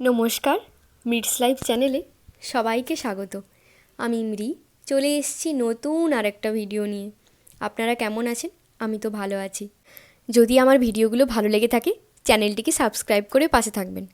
নমস্কার meets life চ্যানেলে সবাইকে স্বাগত। আমি মৃ চলে এসেছি নতুন আর একটা ভিডিও নিয়ে। আপনারা কেমন আছেন? আমি তো ভালো আছি। যদি আমার ভিডিওগুলো ভালো লেগে থাকে, চ্যানেলটিকে সাবস্ক্রাইব করে পাশে থাকবেন।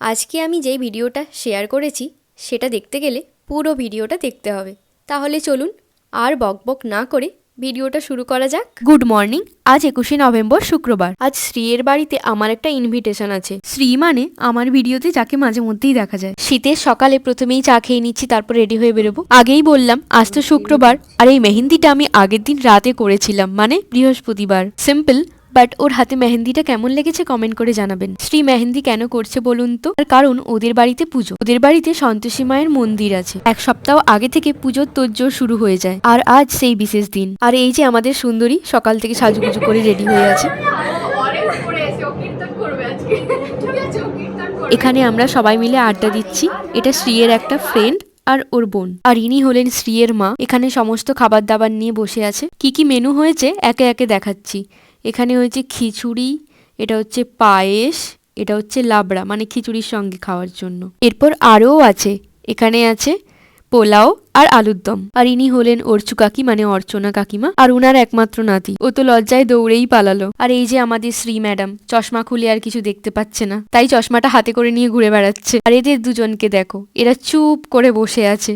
আজকে আমি যেই ভিডিওটা শেয়ার করেছি, সেটা দেখতে গেলে পুরো ভিডিওটা দেখতে হবে। তাহলে চলুন আর বকবক না করে ভিডিওটা শুরু করা যাক। গুড মর্নিং, আজ একুশে নভেম্বর শুক্রবার। আজ শ্রীয়ের বাড়িতে আমার একটা ইনভিটেশন আছে। শ্রী মানে আমার ভিডিওতে যাকে মাঝে মধ্যেই দেখা যায়। শীতের সকালে প্রথমেই চা খেয়ে নিচ্ছি, তারপর রেডি হয়ে বেরোবো। আগেই বললাম, আজ তো শুক্রবার। আর এই মেহেন্দিটা আমি আগের দিন রাতে করেছিলাম মানে বৃহস্পতিবার। সিম্পল বাট ওর হাতে মেহেন্দিটা কেমন লেগেছে কমেন্ট করে জানাবেন। শ্রী মেহেন্দি কেন করছে বলুন তো? তার কারণ ওদের বাড়িতে পুজো। ওদের বাড়িতে সন্তোষী মায়ের মন্দির আছে। এক সপ্তাহ আগে থেকে পুজোর তোজ্জোর শুরু হয়ে যায়। আর আজ সেই বিশেষ দিন। আর এই যে আমাদের সুন্দরী সকাল থেকে সাজুগুজু করে রেডি হয়ে আছে। এখানে আমরা সবাই মিলে আড্ডা দিচ্ছি। এটা শ্রীয়ের একটা ফ্রেন্ড আর ওর বোন। আর ইনি হলেন শ্রীয়ের মা। এখানে সমস্ত খাবার দাবার নিয়ে বসে আছে। কি কি মেনু হয়েছে, একে একে দেখাচ্ছি। এখানে হয়েছে খিচুড়ি, এটা হচ্ছে পায়েস, এটা হচ্ছে লাবড়া মানে খিচুড়ির সঙ্গে খাওয়ার জন্য। এরপর আরও আছে, এখানে আছে পোলাও আর আলুর দম। আর ইনি হলেন অর্চু কাকি মানে অর্চনা কাকিমা, আর উনার একমাত্র নাতি। ও তো লজ্জায় দৌড়েই পালালো। আর এই যে আমাদের শ্রী ম্যাডাম, চশমা খুলে আর কিছু দেখতে পাচ্ছে না। তাই চশমাটা হাতে করে নিয়ে ঘুরে বেড়াচ্ছে। আর এদের দুজনকে দেখো, এরা চুপ করে বসে আছে।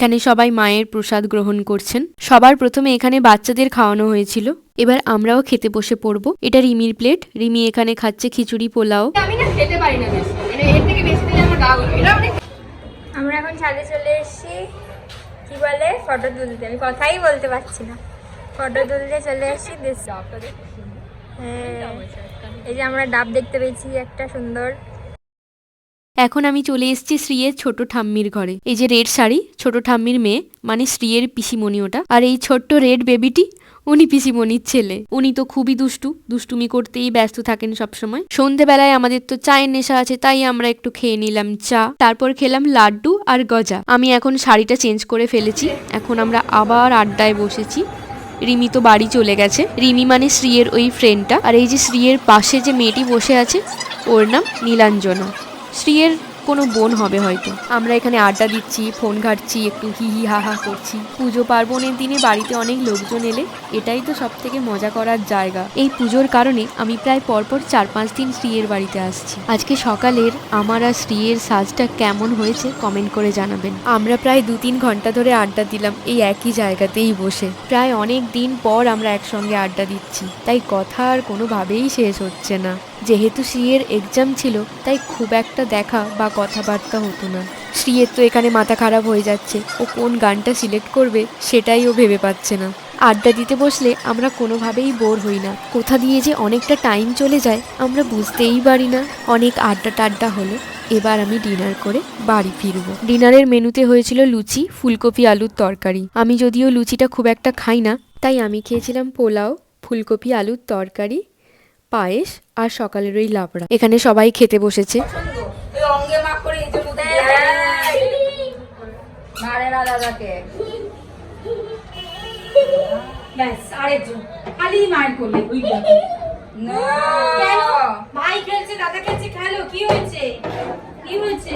এখানে সবাই মায়ের প্রসাদ গ্রহণ করছেন। সবার প্রথমে এখানে বাচ্চাদের খাওয়ানো হয়েছিল। এবার আমরাও খেতে বসে পড়ব। এটা রিমির প্লেট। রিমি এখানে খাচ্ছে খিচুড়ি পোলাও। আমি না খেতে পারি না বেশি। মানে এর থেকে বেশি দিলে আমার গা গুলো এটা অনেক আমরা এখন ছাদে চলে এসেছি। কি বলে? ফটো তুলতে। আমি কথাই বলতে পারছি না। ফটো তুলতে চলে এসেছি। দেশ হ্যাঁ। এই যে আমরা ডাব দেখতে পেয়েছি। একটা সুন্দর এখন আমি চলে এসেছি শ্রীয়ের ছোট ঠাম্মির ঘরে। এই যে রেড শাড়ি, ছোট ঠাম্মির মেয়ে মানে শ্রীয়ের পিসিমণি ওটা। আর এই ছোট্ট রেড বেবিটি, উনি পিসিমণির ছেলে। উনি তো খুবই দুষ্টু, দুষ্টুমি করতেই ব্যস্ত থাকেন সবসময়। সন্ধেবেলায় আমাদের তো চায়ের নেশা আছে, তাই আমরা একটু খেয়ে নিলাম চা, তারপর খেলাম লাড্ডু আর গজা। আমি এখন শাড়িটা চেঞ্জ করে ফেলেছি, এখন আমরা আবার আড্ডায় বসেছি। রিমি তো বাড়ি চলে গেছে। রিমি মানে শ্রীয়ের ওই ফ্রেন্ডটা আর এই যে শ্রীয়ের পাশে যে মেয়েটি বসে আছে, ওর নাম নীলাঞ্জনা। শ্রীয়ের কোনো বোন হবে হয়তো। আমরা এখানে আড্ডা দিচ্ছি, ফোন ঘাটছি, একটু হি হি হা হা করছি। পুজো পার্বণের দিনে বাড়িতে অনেক লোকজন এলে এটাই তো সব থেকে মজা করার জায়গা। এই পুজোর কারণে আমি প্রায় পরপর চার পাঁচ দিন শ্রীয়ের বাড়িতে আসছি। আজকে সকালের আমার আর শ্রীয়ের সাজটা কেমন হয়েছে কমেন্ট করে জানাবেন। আমরা প্রায় দু তিন ঘণ্টা ধরে আড্ডা দিলাম এই একই জায়গাতেই বসে। প্রায় অনেক দিন পর আমরা একসঙ্গে আড্ডা দিচ্ছি। তাই কথা আর কোনোভাবেই শেষ হচ্ছে না। যেহেতু শ্রীয়ের এক্সাম ছিল, তাই খুব একটা দেখা বা কথাবার্তা হতো না। শ্রীয়ের তো এখানে মাথা খারাপ হয়ে যাচ্ছে, ও কোন গানটা সিলেক্ট করবে সেটাই ও ভেবে পাচ্ছে না। আড্ডা দিতে বসলে আমরা কোনোভাবেই বোর হই না। কোথা দিয়ে যে অনেকটা টাইম চলে যায়, আমরা বুঝতেই পারি না। অনেক আড্ডা টাড্ডা হলো, এবার আমি ডিনার করে বাড়ি ফিরব। ডিনারের মেনুতে হয়েছিল লুচি, ফুলকপি আলুর তরকারি। আমি যদিও লুচিটা খুব একটা খাই না, তাই আমি খেয়েছিলাম পোলাও, ফুলকপি আলুর তরকারি পায়েস আর সকালের ওই লাবড়া। এখানে সবাই খেতে বসেছে। ভাই খেলছে দাদা খেলছে খেলো। কি হয়েছে? কি হয়েছে?